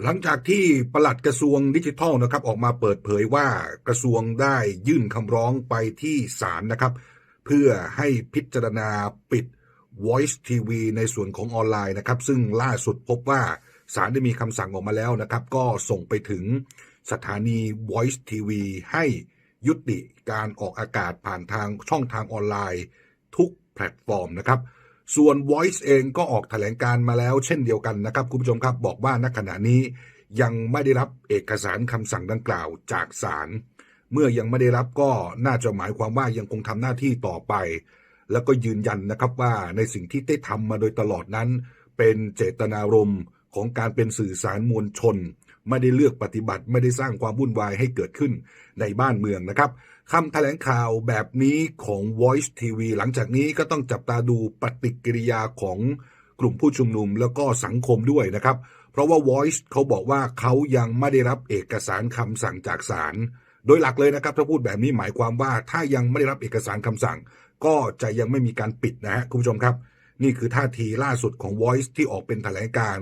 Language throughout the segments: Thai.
หลังจากที่ปลัดกระทรวงดิจิทัลนะครับออกมาเปิดเผยว่ากระทรวงได้ยื่นคำร้องไปที่ศาลนะครับ เพื่อให้พิจารณาปิด Voice TV ในส่วนของออนไลน์นะครับ ซึ่งล่าสุดพบว่าศาลได้มีคำสั่งออกมาแล้วนะครับ ก็ส่งไปถึงสถานี Voice TV ให้ยุติการออกอากาศผ่านทางช่องทางออนไลน์ ทุกแพลตฟอร์มนะครับ ส่วน Voice เองก็ออกแถลงการมาแล้วเช่นเดียวกันนะครับ คุณผู้ชมครับบอกว่าณขณะนี้ยังไม่ได้รับเอกสารคำสั่งดังกล่าวจากศาลเมื่อยังไม่ได้รับก็น่าจะหมายความว่ายังคงทำหน้าที่ต่อไป แล้วก็ยืนยันนะครับว่าในสิ่งที่ได้ทำมาโดยตลอดนั้น เป็นเจตนารมณ์ของการเป็นสื่อสารมวลชน ไม่ได้เลือกปฏิบัติไม่ได้สร้างความวุ่นวายให้เกิดขึ้นในบ้านเมืองนะครับคำแถลงข่าวแบบนี้ของ Voice TV หลังจากนี้ก็ต้องจับตาดูปฏิกิริยาของกลุ่มผู้ชุมนุมแล้วก็สังคมด้วยนะครับ เพราะว่า Voice เขาบอกว่าเขายังไม่ได้รับเอกสารคำสั่งจากศาลโดยหลักเลยนะครับถ้าพูดแบบนี้หมายความว่าถ้ายังไม่ได้รับเอกสารคำสั่ง ก็จะยังไม่มีการปิดนะฮะคุณผู้ชมครับ นี่คือท่าทีล่าสุดของ Voice ที่ออกเป็นแถลงการ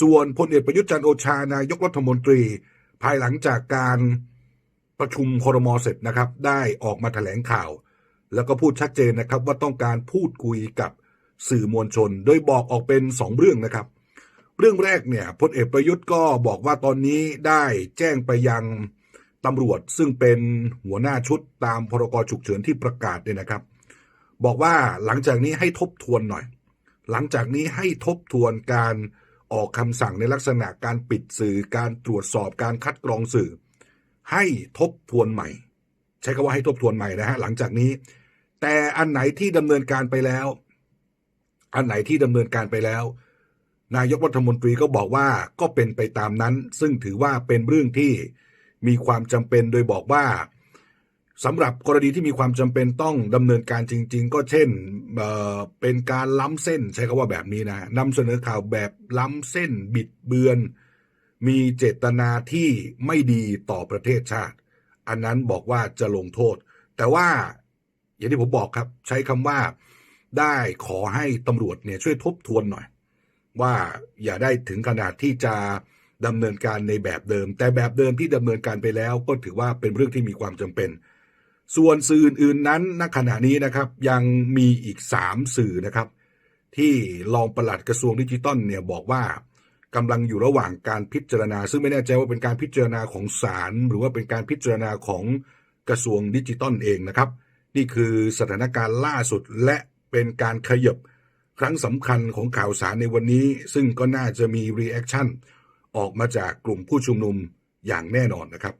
ส่วนพลเอกประยุทธ์จันโอชานายกรัฐมนตรี ภายหลังจากการประชุมครมเสร็จนะครับ ได้ออกมาแถลงข่าว แล้วก็พูดชัดเจนนะครับว่าต้องการพูดคุยกับสื่อมวลชน โดยบอกออกเป็นสองเรื่องนะครับ เรื่องแรกเนี่ยพลเอกประยุทธ์ก็บอกว่าตอนนี้ได้แจ้งไปยังตำรวจซึ่งเป็นหัวหน้าชุดตามพรกฉุกเฉินที่ประกาศเนี่ยนะครับ บอกว่าหลังจากนี้ให้ทบทวนหน่อย หลังจากนี้ให้ทบทวนการ ออกคำสั่งในลักษณะการปิดสื่อการตรวจสอบการคัดกรองสื่อ ให้ทบทวนใหม่ ใช้คำว่าให้ทบทวนใหม่นะฮะหลังจากนี้ แต่อันไหนที่ดำเนินการไปแล้ว อันไหนที่ดำเนินการไปแล้ว นายกรัฐมนตรีก็บอกว่าก็เป็นไปตามนั้น ซึ่งถือว่าเป็นเรื่องที่มีความจำเป็นโดยบอกว่า สำหรับกรณีที่มีความจำเป็นต้องดำเนินการจริง ๆ ก็เช่นเเป็นการล้ำเส้นใช้คำว่าแบบนี้นะนำเสนอข่าวแบบล้ำเส้นบิดเบือน มีเจตนาที่ไม่ดีต่อประเทศชาติ อันนั้นบอกว่าจะลงโทษ แต่ว่าอย่างที่ผมบอกครับ ใช้คำว่าได้ขอให้ตำรวจเนี่ยช่วยทบทวนหน่อย ว่าอย่าได้ถึงขนาดที่จะดำเนินการในแบบเดิม แต่แบบเดิมที่ดำเนินการไปแล้วก็ถือว่าเป็นเรื่องที่มีความจำเป็น ส่วนสื่ออื่นนั้นณขณะนี้นะครับยังมีอีก 3 สื่อนะครับ ที่รองปลัดกระทรวงดิจิทัลเนี่ยบอกว่ากำลังอยู่ระหว่างการพิจารณา ซึ่งไม่แน่ใจว่าเป็นการพิจารณาของศาลหรือว่าเป็นการพิจารณาของกระทรวงดิจิทัลเองนะครับ นี่คือสถานการณ์ล่าสุดและเป็นการขยบครั้งสำคัญของข่าวสารในวันนี้ ซึ่งก็น่าจะมีรีแอคชั่นออกมาจากกลุ่มผู้ชุมนุมอย่างแน่นอนนะครับ